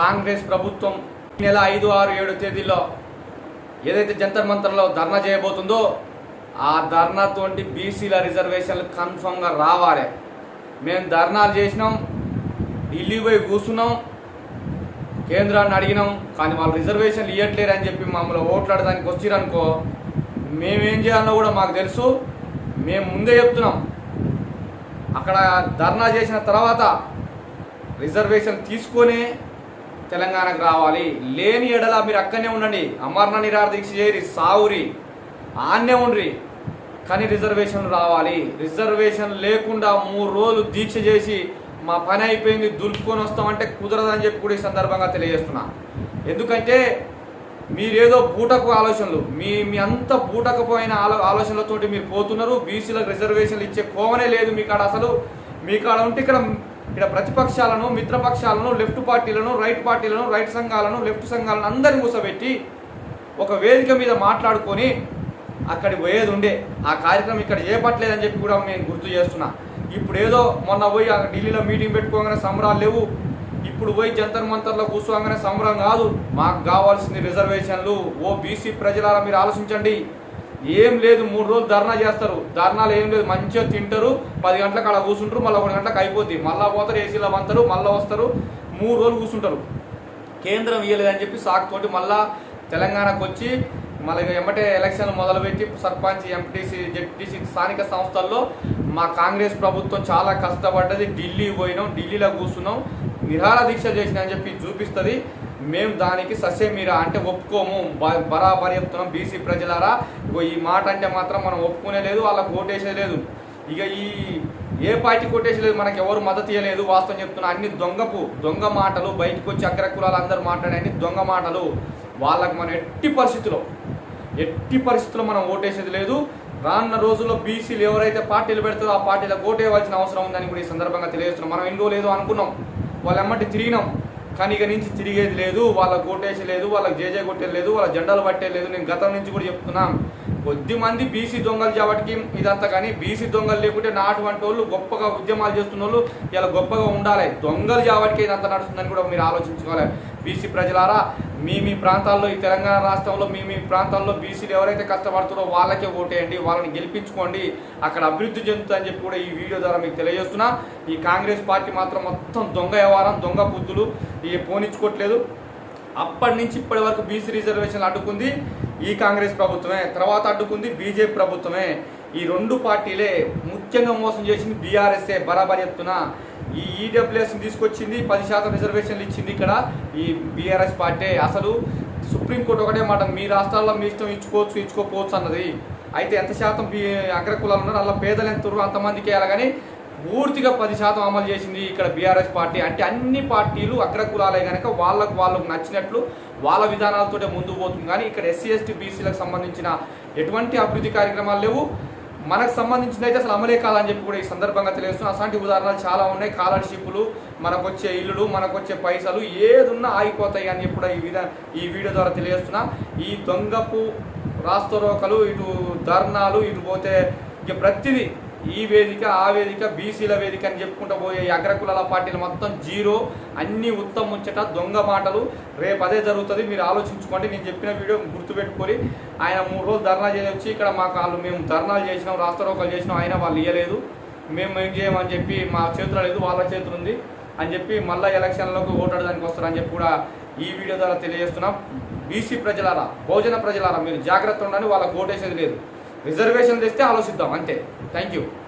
కాంగ్రెస్ ప్రభుత్వం నెల ఐదు ఆరు ఏడు తేదీల్లో ఏదైతే జంతర్ మంతర్లో ధర్నా చేయబోతుందో ఆ ధర్నాతోటి బీసీల రిజర్వేషన్లు కన్ఫర్మ్గా రావాలి. మేము ధర్నాలు చేసినాం ఢిల్లీ పోయి కూర్చున్నాం కేంద్రాన్ని అడిగినాం కానీ వాళ్ళు రిజర్వేషన్లు ఇవ్వట్లేరు అని చెప్పి మమ్మల్ని ఓట్లాడడానికి వచ్చిరనుకో మేమేం చేయాలో కూడా మాకు తెలుసు. మేము ముందే చెప్తున్నాం. అక్కడ ధర్నా చేసిన తర్వాత రిజర్వేషన్ తీసుకొని తెలంగాణకు రావాలి లేని ఎడల మీరు అక్కడనే ఉండండి. అమరణ నిరాహార దీక్ష సావురి. ఆన్నే ఉండ్రి. కానీ రిజర్వేషన్ రావాలి. రిజర్వేషన్ లేకుండా మూడు రోజులు దీక్ష చేసి మా పని అయిపోయింది దులుపుకొని వస్తామంటే కుదరదని చెప్పి కూడా ఈ సందర్భంగా తెలియజేస్తున్నా. ఎందుకంటే మీరేదో బూటకు ఆలోచనలు. మీ మీ అంత బూటకపోయిన ఆలో ఆలోచనలతోటి మీరు పోతున్నారు. బీసీలకు రిజర్వేషన్లు ఇచ్చే కోవనే లేదు మీ కాడ అసలు. మీ కాడ ఉంటే ఇక్కడ ఇక్కడ ప్రతిపక్షాలను మిత్రపక్షాలను లెఫ్ట్ పార్టీలను రైట్ పార్టీలను రైట్ సంఘాలను లెఫ్ట్ సంఘాలను అందరిని మూసబెట్టి ఒక వేదిక మీద మాట్లాడుకొని అక్కడికి పోయేది ఉండే. ఆ కార్యక్రమం ఇక్కడ చేపట్టలేదని చెప్పి కూడా నేను గుర్తు చేస్తున్నా. ఇప్పుడు ఏదో మొన్న పోయి అక్కడ ఢిల్లీలో మీటింగ్ పెట్టుకోగానే సంబరాలు లేవు. ఇప్పుడు పోయి జంతర్ మంతర్లో కూర్చోగానే సంబరం కాదు. మాకు కావాల్సింది రిజర్వేషన్లు. ఓ బీసీ ప్రజలారా మీరు ఆలోచించండి. ఏం లేదు మూడు రోజులు ధర్నా చేస్తారు. ధర్నాలు ఏం లేదు మంచిగా తింటారు పది గంటలకు అలా కూర్చుంటారు మళ్ళీ ఒకటి గంటలకు అయిపోద్ది. మళ్ళీ పోతారు ఏసీలో వంతారు మళ్ళీ వస్తారు మూడు రోజులు కూర్చుంటారు. కేంద్రం ఇవ్వలేదని చెప్పి సాకుతోటి మళ్ళా తెలంగాణకు వచ్చి మళ్ళీ ఎమ్మటే ఎలక్షన్ మొదలుపెట్టి సర్పంచ్ ఎంపీటీసీ జెడ్పీటీసీ స్థానిక సంస్థల్లో మా కాంగ్రెస్ ప్రభుత్వం చాలా కష్టపడ్డది. ఢిల్లీ పోయినాం ఢిల్లీలో కూర్చున్నాం. నిరాళ దీక్ష చేసిన అని చెప్పి చూపిస్తుంది. మేము దానికి ససేమీరా అంటే ఒప్పుకోము. బ- బరాబరి చెప్తున్నాం బీసీ ప్రజలారా. ఈ మాట అంటే మాత్రం మనం ఒప్పుకునే లేదు వాళ్ళకు ఓటేసే లేదు. ఇక ఈ ఏ పార్టీ కొట్టేసలేదు మనకి ఎవరు మద్దతు ఇవ్వలేదు వాస్తవం చెప్తున్నా అన్ని దొంగపు దొంగ మాటలు బయటకు వచ్చి అగ్ర కులాలు అందరూ మాట్లాడే అన్ని దొంగ మాటలు వాళ్ళకు మనం ఎట్టి పరిస్థితుల్లో ఎట్టి పరిస్థితుల్లో మనం ఓటేసేది లేదు. రానున్న రోజుల్లో బీసీలు ఎవరైతే పార్టీలు పెడతారో ఆ పార్టీలకు ఓటేయవలసిన అవసరం ఉందని కూడా ఈ సందర్భంగా తెలియజేస్తున్నాం. మనం ఎన్ని రోజులు ఏదో అనుకున్నాం. వాళ్ళ ఎమ్మటి తిరిగినాం. కానీ ఇక నుంచి తిరిగేది లేదు వాళ్ళకి కోటేసి లేదు వాళ్ళకి జేజే కొట్టేది లేదు వాళ్ళ జెండాలు పట్టే లేదు. నేను గతం నుంచి కూడా చెప్తున్నాను కొద్ది మంది బీసీ దొంగలు కాబట్టి ఇదంతా కానీ బీసీ దొంగలు లేకుంటే నాటువంటి వాళ్ళు గొప్పగా ఉద్యమాలు చేస్తున్న వాళ్ళు ఇలా గొప్పగా ఉండాలి. దొంగలు కాబట్టి ఇదంతా నడుస్తుందని కూడా మీరు ఆలోచించుకోవాలి. బీసీ ప్రజలారా మీ మీ ప్రాంతాల్లో ఈ తెలంగాణ రాష్ట్రంలో మీ మీ ప్రాంతాల్లో బీసీలు ఎవరైతే కష్టపడుతారో వాళ్ళకే ఓటేయండి వాళ్ళని గెలిపించుకోండి అక్కడ అభివృద్ధి చెందుతుందని చెప్పి కూడా ఈ వీడియో ద్వారా మీకు తెలియజేస్తున్నా. ఈ కాంగ్రెస్ పార్టీ మాత్రం మొత్తం దొంగ వ్యవహారం దొంగ బుద్ధులు ఇవి పోనించుకోవట్లేదు అప్పటి నుంచి ఇప్పటి వరకు బీసీ రిజర్వేషన్లు అడ్డుకుంది ఈ కాంగ్రెస్ ప్రభుత్వమే తర్వాత అడ్డుకుంది బీజేపీ ప్రభుత్వమే. ఈ రెండు పార్టీలే ముఖ్యంగా మోసం చేసింది బీఆర్ఎస్ఏ బరాబర్ చెప్తున్నా. ఈ ఈడబ్ల్యూఎస్ తీసుకొచ్చింది పది శాతం రిజర్వేషన్లు ఇచ్చింది ఇక్కడ ఈ బీఆర్ఎస్ పార్టీ. అసలు సుప్రీంకోర్టు ఒకటే మాట మీ రాష్ట్రాల్లో మీ ఇష్టం ఇచ్చుకోవచ్చు ఇచ్చుకోకపోవచ్చు అన్నది. అయితే ఎంత శాతం అగ్రకులాలు ఉన్నారు అలా పేదలు ఎంత అంతమందికి వేయాలి కానీ పూర్తిగా పది శాతం అమలు చేసింది ఇక్కడ బీఆర్ఎస్ పార్టీ. అంటే అన్ని పార్టీలు అగ్రకులాలే కనుక వాళ్ళకు వాళ్ళకు నచ్చినట్లు వాళ్ళ విధానాలతోటే ముందుకు పోతుంది. కానీ ఇక్కడ ఎస్సీ ఎస్టీ బీసీలకు సంబంధించిన ఎటువంటి అభివృద్ధి కార్యక్రమాలు లేవు. మనకు సంబంధించిన అయితే అసలు అమలే కాదని చెప్పి కూడా ఈ సందర్భంగా తెలియజేస్తున్నాం. అలాంటి ఉదాహరణలు చాలా ఉన్నాయి. కాలర్షిప్లు మనకు వచ్చే ఇల్లులు మనకు వచ్చే పైసలు ఏదున్నా ఆగిపోతాయి అని చెప్పి కూడా ఈ విధా ఈ వీడియో ద్వారా తెలియజేస్తున్నా. ఈ దొంగపు రాస్తరోకలు ఇటు ధర్నాలు ఇటు పోతే ఇక ప్రతిదీ ఈ వేదిక ఆ వేదిక బీసీల వేదిక అని చెప్పుకుంటూ పోయే అగ్రకులాల పార్టీలు మొత్తం జీరో అన్ని ఉత్తమ ఉంచట దొంగ మాటలు. రేపు అదే జరుగుతుంది మీరు ఆలోచించుకోండి. నేను చెప్పిన వీడియో గుర్తుపెట్టుకొని ఆయన మూడు రోజులు ధర్నా చేయొచ్చి వచ్చి ఇక్కడ మాకు వాళ్ళు మేము ధర్నాలు చేసినాం రాస్తరోకలు చేసినాం ఆయన వాళ్ళు ఇవ్వలేదు మేము ఏం చేయమని చెప్పి మా చేతిలో లేదు వాళ్ళ చేతులు ఉంది అని చెప్పి మళ్ళీ ఎలక్షన్లోకి ఓటాడడానికి వస్తారని చెప్పి కూడా ఈ వీడియో ద్వారా తెలియజేస్తున్నాం. బీసీ ప్రజలారా బహుజన ప్రజలారా మీరు జాగ్రత్త ఉండాలని వాళ్ళకి ఓటేసేది లేదు. రిజర్వేషన్ తెస్తే ఆలోచిద్దాం అంతే. Thank you.